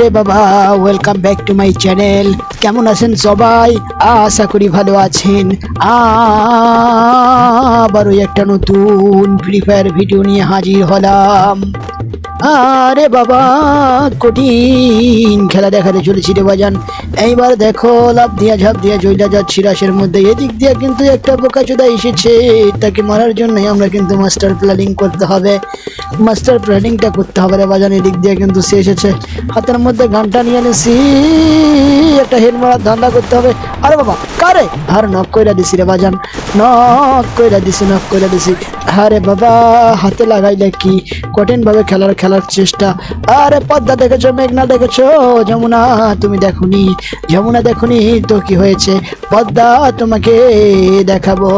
রে বাবা welcome back to my channel কেমন আছেন সবাই? আশা করি ভালো আছেন। আবারও একটা নতুন ফ্রি ফায়ার ভিডিও নিয়ে হাজির হলাম। আরে বাবা, কঠিন খেলা দেখাতে চলেছি রে বাজান। এইবার দেখো লাভ দিয়া, ঝাঁপ দিয়া জয়লা যাচ্ছি রাশের মধ্যে, এদিক দিয়ে কিন্তু একটা বোকাচোদা এসেছে। তাকে মারার জন্য আমরা কিন্তু মাস্টার প্ল্যানিং করতে হবে। মাস্টার প্ল্যানিংটা করতে হবে রে বাজান, এদিক দিয়ে কিন্তু সে এসেছে। হাতের মধ্যে গানটা নিয়ে এনেছি একটা হেল মারার ধান্দা করতে হবে। আরে বাবা, কারে? আর নক কইরা দিছি রে বাজান নক কইরা দিছি নক কইরা দিছি। আরে বাবা, হাতে লাগাইলে কি? কঠিন ভাবে খেলার চালার চেষ্টা। আরে পদ্মা দেখেছ, মেঘনা দেখেছ, যমুনা তুমি দেখুনি, যমুনা দেখুনি তো কি হয়েছে? পদ্মা তোমাকে দেখাবো।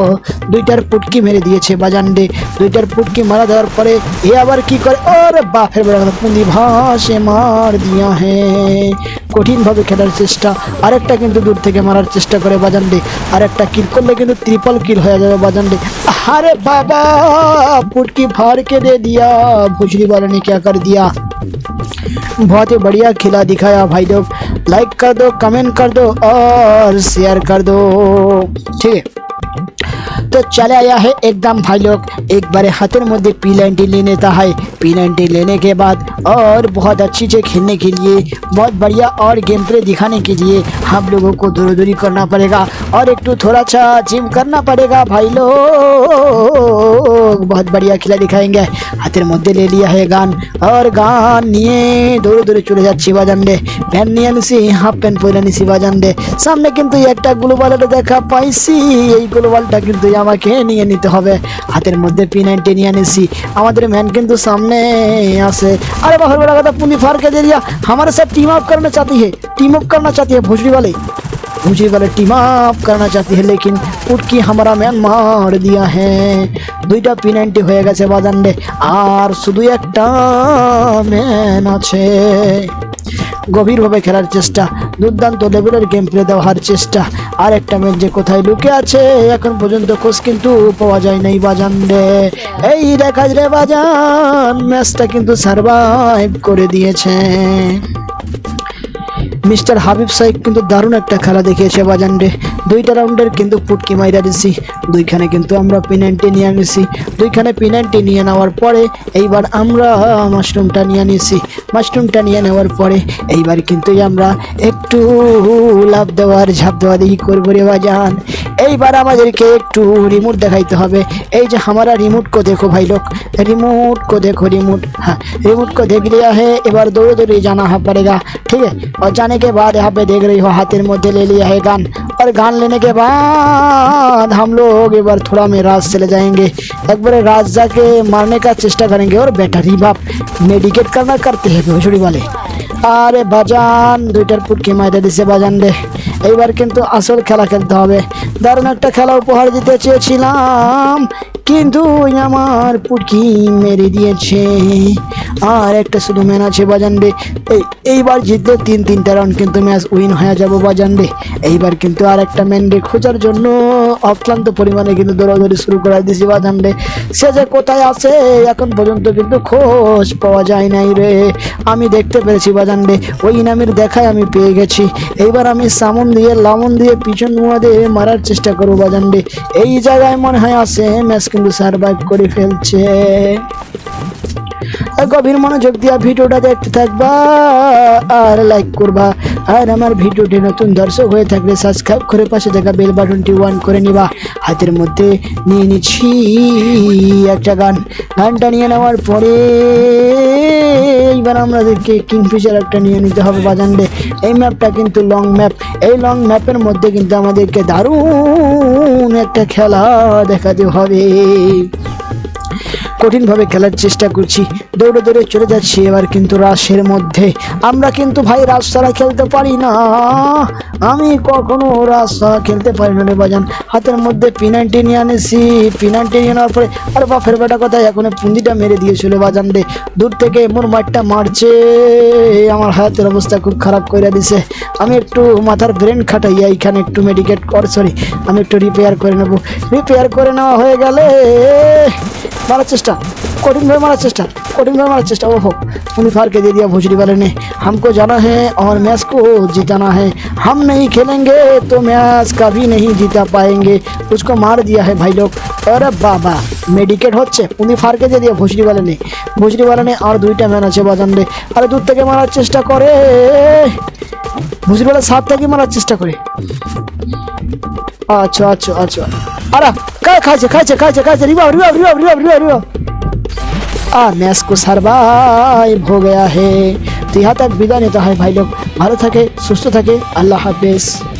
দুইটার পুটকি মেরে দিয়েছে বাজান্ডে দুইটার পুটকি মারা দেওয়ার পরে এ আবার কি করে? ওরে বাপের বেড়া পুঁজি ভাসে মার দিয়া হে। কঠিনভাবে খেলার চেষ্টা, আরেকটা কিন্তু দূর থেকে মারার চেষ্টা করে বাজান্ডে আরেকটা কিল করলে কিন্তু ত্রিপল কিল হয়ে যাবে বাজান্ডে আরে বাবা, পুটকি ভারকে দে দিয়া ভুজরি বলেনি কে कर दिया। बहुत ही बढ़िया खिला दिखाया भाई लोग। लाइक कर दो कमेंट कर दो और शेयर कर दो। ठीक है। तो चले आया है एकदम भाई लोग एक बार हाथों मध्य पी नाइनटी ले लेता है पी नाइनटी लेने के बाद और बहुत अच्छी से खेलने के लिए बहुत बढ़िया और गेम प्ले दिखाने के लिए हम लोगों को दूरी दूरी करना पड़ेगा और एक तो थोड़ा सा जिम करना पड़ेगा भाई लोग बहुत बढ़िया खिला दिखाएंगे হাতের মধ্যে লে লিয়া হে গান আর গান নিয়ে দৌড়ে দৌড়ে চলে যাচ্ছি বাজান রে প্যান্ট নিয়ে আনিছি হাফ প্যান্ট পরে নিছি বাজান রে সামনে কিন্তু একটা গ্লোবালের দেখা পাইছি এই গ্লোবালটা কিন্তু আমাকে নিয়ে নিতে হবে হাতের মধ্যে পি নাইনটি নিয়ে আনিছি আমাদের ম্যান কিন্তু सामने আছে अरे बाहर बड़ा कहता पुंजी फाड़ के दे दिया हमारे साथ टीम अप करना चाहती है टीम अप करना चाहती है भोजरी वाले मुझे वाले टीम अप करना चाहती है लेकिन उठकी हमारा मैन मार दिया है দুইটা পি নাইনটি হয়ে গেছে বাজান্ডে আর শুধু একটা ম্যান আছে গভীরভাবে খেলার চেষ্টা, দুর্দান্ত লেভেলের গেম প্লে দেওয়ার চেষ্টা। আর একটা ম্যাচ যে কোথায় লুকে আছে, এখন পর্যন্ত খোঁজ কিন্তু পাওয়া যায় নাই বাজান রে এই দেখা রে বাজান ম্যাচটা কিন্তু সার্ভাইভ করে দিয়েছে। মিস্টার হাবিব সাহেব কিন্তু দারুণ একটা খেলা দেখিয়েছে বাজান্ডে। দুইটা রাউন্ডের কিন্তু পুটকি মাইরা দিছি। দুইখানে কিন্তু আমরা পেনাল্টি নিয়ে নিছি। দুইখানে পেনাল্টি নিয়ে নেওয়ার পরে এইবার আমরা মাশরুমটা নিয়ে নিছি। মাশরুমটা নিয়ে নেওয়ার পরে এইবার কিন্তু আমরা একটু লাভ দেওয়ার, ঝাঁপ দেওয়া দেখি করব রে বাজান। এইবার আমাদেরকে একটু রিমোট দেখাইতে হবে এই যে हमारा रिमोट को देखो भाई लोग रिमोट को देखो रिमोट हाँ रिमोट को देख लिया है एबार दौड़े दौड़े जाना है पड़ेगा ठीक है और जाने के बाद यहाँ पे देख रही हो हाथेर मध्य ले लिया है गान और गान लेने के बाद हम लोग एक बार थोड़ा में राज चले जाएंगे एक बार राज जाके मारने का चेष्टा करेंगे और बैटरी बाप मेडिकेट करना करते हैं भोसड़ी वाले আরে বাজান, দুইটার পুটকি মাইরে দিছে বাজান রে। এইবার কিন্তু আসল খেলা খেলতে হবে। দারুণ একটা খেলা উপহার দিতে চেয়েছিলাম। কিন্তু আমার পুটকি মেরে দিয়েছে। আর একটা শুধু ম্যান আছে বাজান রে এই, এইবার জিতলে তিন, তিনটা রাউন্ড কিন্তু ম্যাচ উইন হয়ে যাব বাজান রে এইবার কিন্তু আর একটা ম্যান রে খোঁজার জন্য অক্লান্ত পরিমাণে কিন্তু দৌড়াদৌড়ি শুরু করে দিয়েছি বাজান রে সে যে কোথায় আছে, এখন পর্যন্ত কিন্তু খোঁজ পাওয়া যায় নাই রে। আমি দেখতে পেরেছি বাজান রে ওই ইনামের দেখায় আমি পেয়ে গেছি। এইবার আমি সামন দিয়ে, লামন দিয়ে, পিছন মুয়া দিয়ে মারার চেষ্টা করব বাজান রে এই জায়গায় মনে হয় আছে ম্যাচ কিন্তু সার্ভাইভ করে ফেলছে। আর গভীর মনোযোগ দিয়া ভিডিওটা দেখতে থাকবা, আর লাইক করবা। আর আমার ভিডিওটি নতুন দর্শক হয়ে থাকলে সাবস্ক্রাইব করে পাশে থাকা বেল বাটনটি ওয়ান করে নিবা। হাতের মধ্যে নিয়ে নিচ্ছি একটা গান। গানটা নিয়ে নেওয়ার পরে এইবার আমাদেরকে কিংফিশার একটা নিয়ে নিতে হবে বাজানডে এই ম্যাপটা কিন্তু লং ম্যাপ এই লং ম্যাপের মধ্যে কিন্তু আমাদেরকে দারুণ একটা খেলা দেখাতে হবে কঠিনভাবে খেলার চেষ্টা করছি। দৌড়ে দৌড়ে চলে যাচ্ছি এবার কিন্তু রাশের মধ্যে। আমরা কিন্তু ভাই রাস ছাড়া খেলতে পারি না। আমি কখনো রাস ছাড়া খেলতে পারি না রে বাজান হাতের মধ্যে পিনান্টি নিয়ে আনেছি। পিনান্টি নিয়ে নেওয়ার পরে আরে বাপের বেটা কথা এখন পুঁজিটা মেরে দিয়েছিল বাজান রে। দূর থেকে এমন মাঠটা মারছে। আমার হাতের অবস্থা খুব খারাপ করে দিছে। আমি একটু মাথার ব্রেন খাটাইয়া এইখানে একটু মেডিকেট কর সরি আমি একটু রিপেয়ার করে নেব। রিপেয়ার করে নেওয়া হয়ে গেলে মারার চেষ্টা कठिन भाई मारा चेष्टा कठिन भाई मारा चेष्टा ओहो उन्हें फार के दे दिया भोजरी वाले ने हमको जाना है और मैच को जिताना है हम नहीं खेलेंगे तो मैच कभी नहीं जीता पाएंगे उसको मार दिया है भाई लोग अरे बाबा মেডিকেট হচ্ছে উনি ফারকে দিয়ে দিয়ে ভুসরিওয়ালা নেই ভুসরিওয়ালা নেই আর দুইটা ম্যান আছে বাজান রে আরে দূর থেকে মারার চেষ্টা করে ভুসরিওয়ালা সাত থেকে মারার চেষ্টা করে আচ্ছা আচ্ছা আচ্ছা अरे, खा चे हो गया है। तो यहाँ तक विदा नहीं तो है भाई लोग। भारत थके, सुस्त थके, अल्लाह हाफिज़।